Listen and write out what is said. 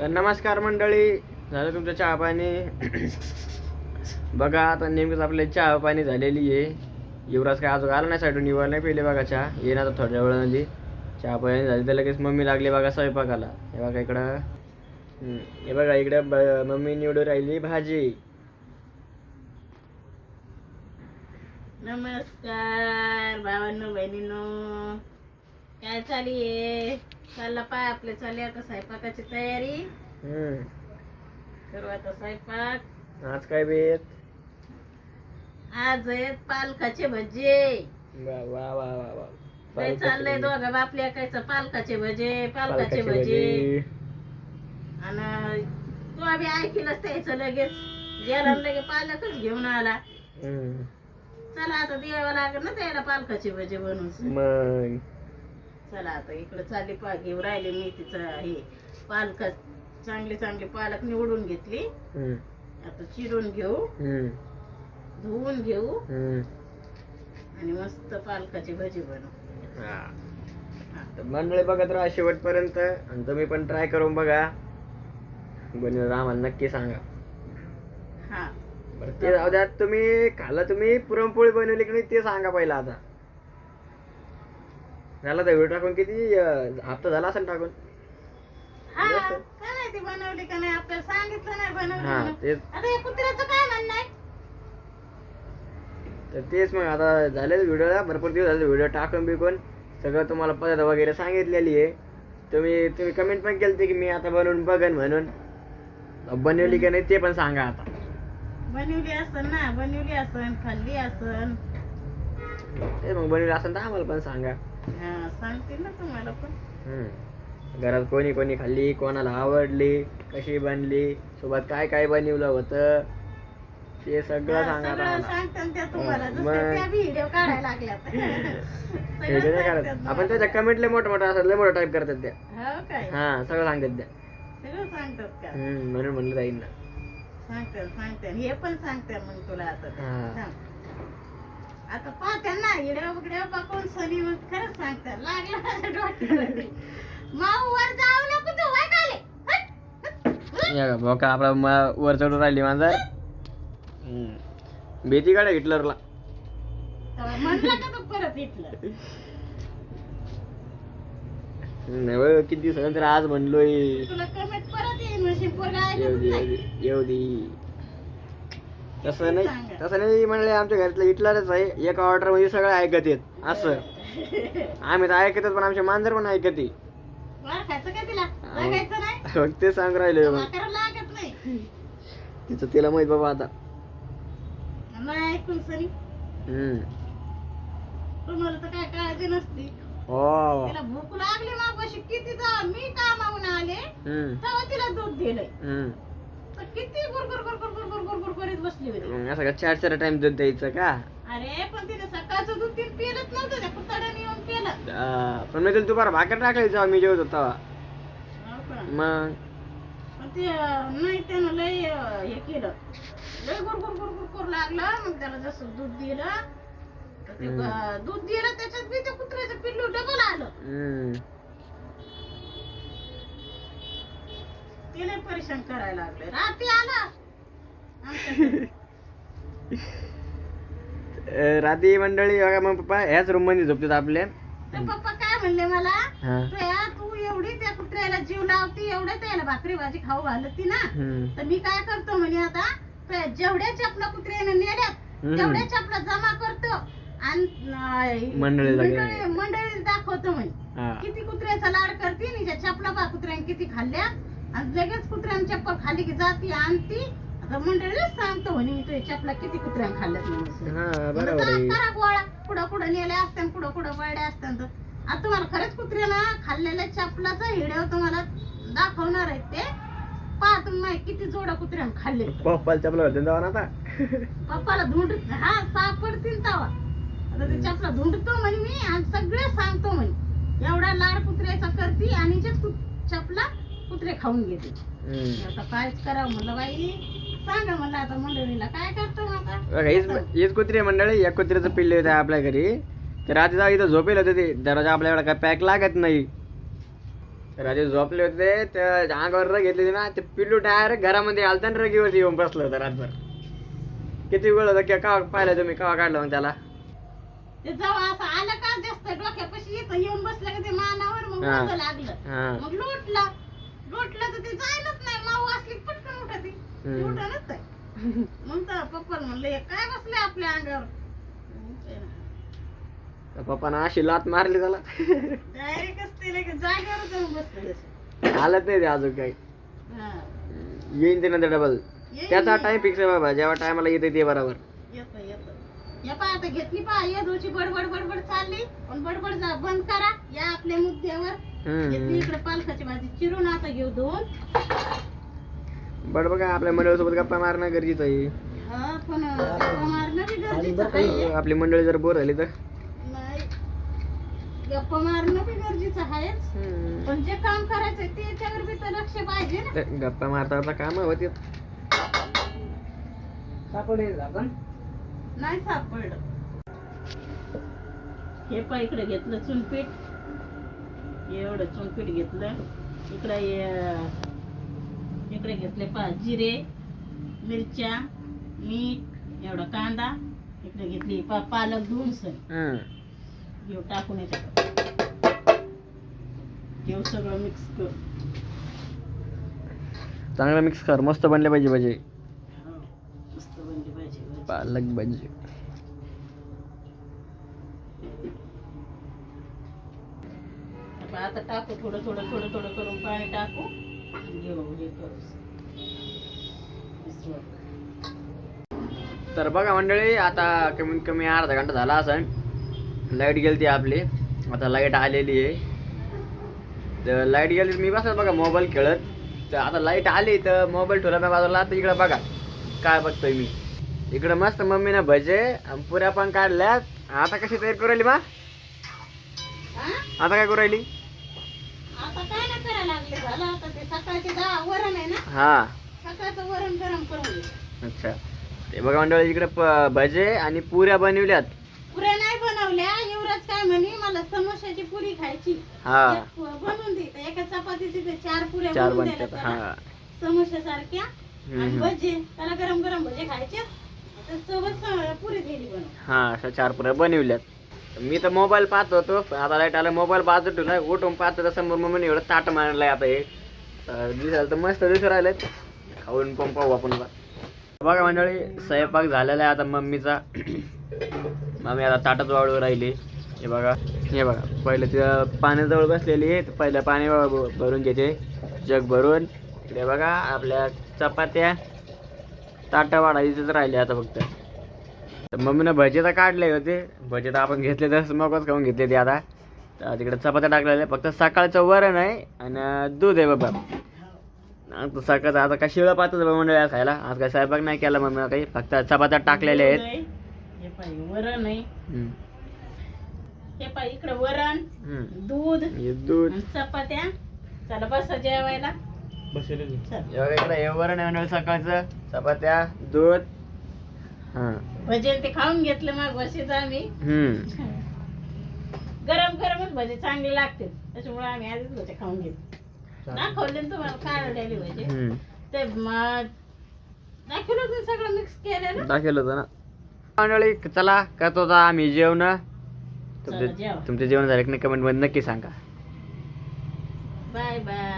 तर नमस्कार मंडळी झालं तुमचं चहा पाणी बघा आता नेमकंच आपले चहा पाणी झालेली आहे. युवराज काय अजून आला नाही साईडून युवा नाही पिले बघा चहा. येणार आता थोड्या वेळामध्ये चहा पाणी झाली तर लगेच मम्मी लागली बघा स्वयंपाकाला. हे बघा इकडं. हे बघा इकडं ब- मम्मी निवडून राहिली भाजी. नमस्कार भावांनो बहिणीनो. काय चालू आहे? चालला पाय आपले चालली आता स्वयंपाकाची तयारी. हम्म, करू आता स्वयंपाक. आज काय बेत? आज आहेत पालकाचे भजे. वा वा वा वा वा. काय चाललंय दोघं बापल्या कायचं पालकाचे भजे पालकाचे भजे. भाजी. आणि तू आम्ही ऐकलंच त्याचं लगेच. गेला आणि लगे पालकच घेऊन आला. हम्म. चला आता द्यावं लागेल ना त्याला पालकाचे भजे बनवून. मग. चला आता इकडे चालली पा घेऊन राहिले मी तिचं हे पालक. चांगली चांगली पालक निवडून घेतली. हम्म, आता चिरून घेऊ. हम्म, धुवून घेऊ. हम्म. आणि मस्त पालकाची भजी बनवू. हा. हा. तर मंडळी बघत राहा शेवटपर्यंत आणि तुम्ही पण ट्राय करून बघा. बनवलं आम्हाला नक्की सांगा. हा. बरं ते जाऊ द्या तुम्ही खाला तुम्ही पुरणपोळी बनवली की नाही ते सांगा पहिला आता. झाला तर व्हिडिओ टाकून किती? अं, हप्ता झाला असेल टाकून. हा जास्त. काय माहिती बनवली का नाही आपल्याला सांगितलं नाही बनवली हा म्हणून. तेच. आता या कुत्र्याचं काय म्हणणं आहे? तर तेच मग आता झाले व्हिडिओला भरपूर दिवस झाले व्हिडिओ टाकून बिकून. सगळं तुम्हाला पद्धत वगैरे सांगितलेली आहे. तुम्ही तुम्ही कमेंट पण केली की मी आता बनवून बघन म्हणून. बनवली की नाही ते पण सांगा आता. बनवली असन ना बनवली असन खाल्ली असन. ते मग बनवली असेल तर आम्हाला पण सांगा. हा सांगते ना तुम्हाला पण हम्म. घरात कोणी कोणी खाल्ली कोणाला आवडली कशी बनली सोबत काय काय बनवलं होतं ते सगळं हा, सांगा सगळं. सांगतात त्या तुम्हाला हा, जसं मग. त्या व्हिडिओ काढायला लागल्यात हे जे सगळं नाही करत. सांगतात आपण मला. त्याच्या कमेंट लय मोठं मोठं असं लय मोठं टाईप करतात त्या हो काय हा सगळं सांगतात त्या सगळं सांगतात का हम्म, म्हणून म्हणलं जाईल ना सांगतात सांगतात हे पण सांगतात मग तुला आता हा. सांग. आता पाहत्या ना हिड्या बगड्या पाकून सनी मग खरंच सांगतात लागला माझ्या डोक्याला. माऊ वर जाऊ नको तू खाली. या आपला म- वर चढून राहिली मांजर हम्म. भीती काढा हिटलरला का तू परत इथलं नाही बघ, किती दिवसानंतर आज म्हणलोय तुला कमेंट परत येईन म्हणजे पोरगा येऊ दे ऐकतच येऊ नाही. दे येऊ दे तसं नाही. तसं नाही म्हणले आमच्या घरातलं हिटलरच आहे. एका ऑर्डरमध्ये सगळं ऐकत येत असं. आम्ही तर ऐकतच पण आमचे मांजर पण ऐकते ते सांग राहिले तिचं तिला माहीत बाबा आता. हो. भूक लागली किती मी कामावून आले तेव्हा तिला दूध दिलंय. किती गुरगुर गुरगुर गुरगुर गुरगुर करीत बसली होती मग असं का चार चार टाइम दूध द्यायचं का अरे पण तिने सकाळचं दूध तिने पिलंच नव्हतं त्या येऊन पिलं आ, पण मी तुला दुपार भाकर टाकली जेव्हा मी जेवत होता हो का? मग पण ते अं, नाही त्यानं लय अं, हे केलं लय गुरगुर गुरगुर करू लागलं मग त्याला जसं दूध दिलं तर ते हम्म. अं, दूध दिलं त्याच्यात बी त्या कुत्र्याचं पिल्लू डबल आलं हम्म परेशान करायला लागले. रात्री आला. आमच्याकडे. अ, रात्री मंडळी बघा मग पप्पा ह्याच रूममध्ये झोपतात आपले. तर पप्पा काय म्हणले मला? हा. "श्रेया, तू एवढी त्या कुत्र्याला जीव लावती एवढ्या त्याला भाकरी भाजी खाऊ घालती ना? हम्म. तर मी काय करतो म्हणे आता? जेवढ्या चपला कुत्र्याने नेल्यात हम्म. तेवढ्या चपला जमा करतो. आणि अं, मंडळीला मंडळी. मंडळीला दाखवतो म्हणे. हा. किती कुत्र्याचा लाड करते निच्या चपला पा कुत्र्याने किती खाल्ल्या? आणि लगेच कुत्र्याने चप्पल खाली की जाती आणती. आता मंडळीलाच सांगतो म्हणे मी तुझ्या चपला किती कुत्र्याने खाल्ल्यात म्हणून. हा म्हणलं, बरोबर जा, आहे. करा गोळा. पुढं पुढं नेले असतात पुढं पुढं पडले असतात तर आता तुम्हाला खरंच कुत्र्यानं खाल्लेल्या चपलाचा हिडिओ तुम्हाला दाखवणार आहेत ते. पहा तुम्ही माहिती किती जोडा कुत्र्यानं खाल्ले. पप्पाला चपला होते जाऊन आता. पप्पाला धुंड हा सापडतील तवा. आता ते चपला धुंडतो म्हणे मी आणि सगळे सांगतो म्हणे. एवढा लाड कुत्र्याचा करती आणि जे कु- चपला कुत्रे खाऊन घेते. हम्म. आता कायच करावं म्हणलं बाई. सांगा म्हणलं आता मंडळीला काय करतो आता? बघा हीच हीच कुत्री आहे मंडळी. या कुत्र्याचं पिल्ले होते आपल्या घरी. ते रात्री जाऊ इथं झोपेल होते ते. दरवाजा आपल्याकडे काय पॅक लागत नाही. रात्री झोपले होते त्या अंगावर रग घेतली ना ते पिल्लू डायरेक्ट घरामध्ये आलता आणि रगीवरती येऊन बसलं होतं रातभर. किती वेळ होता का पाहिलं तुम्ही? कवा काढलं मग त्याला? ते जेव्हा असं आलं का जास्त डोक्यापाशी येऊन बसलं का ते मानावर मग हा. माझं लागलं. हा. मग लोटला. लोटला तर ते जायलाच नाही. माऊ असली पटकन उठत. हम्म. उठणच नाही. मग तर पप्पा म्हणलं हे काय बसले आपल्या अंगावर? पप्पानं अशी लात मारली त्याला. डायरेक्टच ते लगेच जागेवर जाऊन बसले तसे. हालत नाही ते अजून काही. हा. येईन ते नंतर डबल त्याचा. टाइम फिक्स आहे बाबा. जेव्हा टायमाला येते ते बरोबर. येतं येतं. या पा आता घेतली पा या दोची बडबड बडबड चालली. पण बडबड जा बंद करा. या आपल्या मुद्द्यावर. घेतली इकडे पालकाची भाजी. चिरून आता घेऊ दोन. बट बघा आपल्या मंडळीसोबत गप्पा मारणं गरजेचं आहे. हा पण गप्पा मारणं बी गरजेचं आहे. आपली मंडळी जर बोर झाली तर? नाही. गप्पा मारणं बी गरजेचं आहेच. पण जे काम करायचंय ते त्याच्यावर बी तर लक्ष पाहिजे ना. गप्पा मारता मारता काम होते. नाही सापडलं. हे पा इकडे घेतलं चुनपीठ. एवढं चुनपीठ घेतलं. इकडे इकडे घेतले पा जिरे मिरच्या मीठ एवढा कांदा. इकडे घेतली पा पालक धुवून. हम्म. घेऊ टाकून याच्यात. घेऊ सगळं मिक्स करू चांगलं मिक्स कर. मस्त बनले पाहिजे भाजी. हो, मस्त बनली भाजी. पालक भाजी. आता आता टाकू थोडं थोडं थोडं थोडं करून पाणी टाकू. घेऊ हे करू. तर बघा मंडळी आता कमीत कमी अर्धा घंटा झाला असन लाइट गेली ती आपली. आता लाइट आलेली आहे. तर लाइट गेली मी बसत बघा मोबाईल खेळत. तर आता लाइट आली तर मोबाईल ठेवला मी बाजूला. तर इकडं बघा काय बघतोय मी. इकडं मस्त मम्मीनं भजे आणि पुऱ्या पण काढल्यात. आता कशी तयार करू राहिली मा हा? आता काय करू राहिली? करायला लागले झालं आता ते सकाळचे दहा वरण आहे ना हा. सकाळचं वरण गरम करून घे. अच्छा. ते बघा मंडळी इकडे प- भजे आणि पुऱ्या बनवल्यात. पुऱ्या नाही बनवल्या युवराज काय म्हणे मला समोशाची पुरी खायची. हा. एक बनवून दे तर एका चपातीचे ते चार पुऱ्या चार बनवून बनतात. हा त्याला. समोश्या सारख्या हम्म, आणि हम्म. भजे. त्याला गरम गरम भजे खायचे. सोबत स- पुरी दिली हा अशा चार पुऱ्या बनवल्यात. मी तर मोबाईल पाहत होतो पण आता लाइट आला मोबाईल बाजू ठेवला उठून पाहतो तर समोर मम्मीने एवढं ताट मारलंय आता हे. दिसायला तर मस्त दिसू राहिले खाऊन पण पाहू आपण बघा मंडळी स्वयंपाक झालेला आहे आता मम्मीचा. मम्मी आता ताटात वाळू राहिली. हे बघा हे बघा. पहिले तिथं पाण्याजवळ बसलेली आहे. पहिलं पाणी भरून घेते. जग भरून. इकडे बघा आपल्या चपात्या. ताटा वाढायचीच राहिले आता फक्त. तर मम्मीनं भजे तर काढले होते. भजे तर आपण घेतले तर स्मोकच खाऊन घेतले ते आता. तर तिकडे चपात्या टाकलेल्या. फक्त सकाळचं वरण आहे आणि दूध आहे बाबा. आता सकाळचं आता काय शिळं पाहतच बाबा मंडळी खायला. आज काय स्वयंपाक नाही केला मम्मीनं काही. फक्त चपात्या टाकलेल्या आहेत. हे वरण आहे. हे इकडे वरण. दूध हे दूध. आणि चपात्या. चला बसा जेवायला. चल. इकडे हे वरण आहे मंडळी सकाळचं. चपात्या दूध. हां. भजे ते खाऊन घेतलं मग बशीच आम्ही. हम्म. गरम गरमच भजे चांगले लागते. त्याच्यामुळे आम्ही आधीच भजे खाऊन घेतो दाखवले ना तुम्हाला काढलेले भजे? हम्म. ते म- दाखवलं होतं सगळं मिक्स केलेलं? दाखवलं होतं ना. मंडळी चला करतो आता आम्ही जेवण. चला, तुमचे जेवा. तुमचे जेवण झाले की नाही कमेंटमध्ये नक्की सांगा. Bye bye.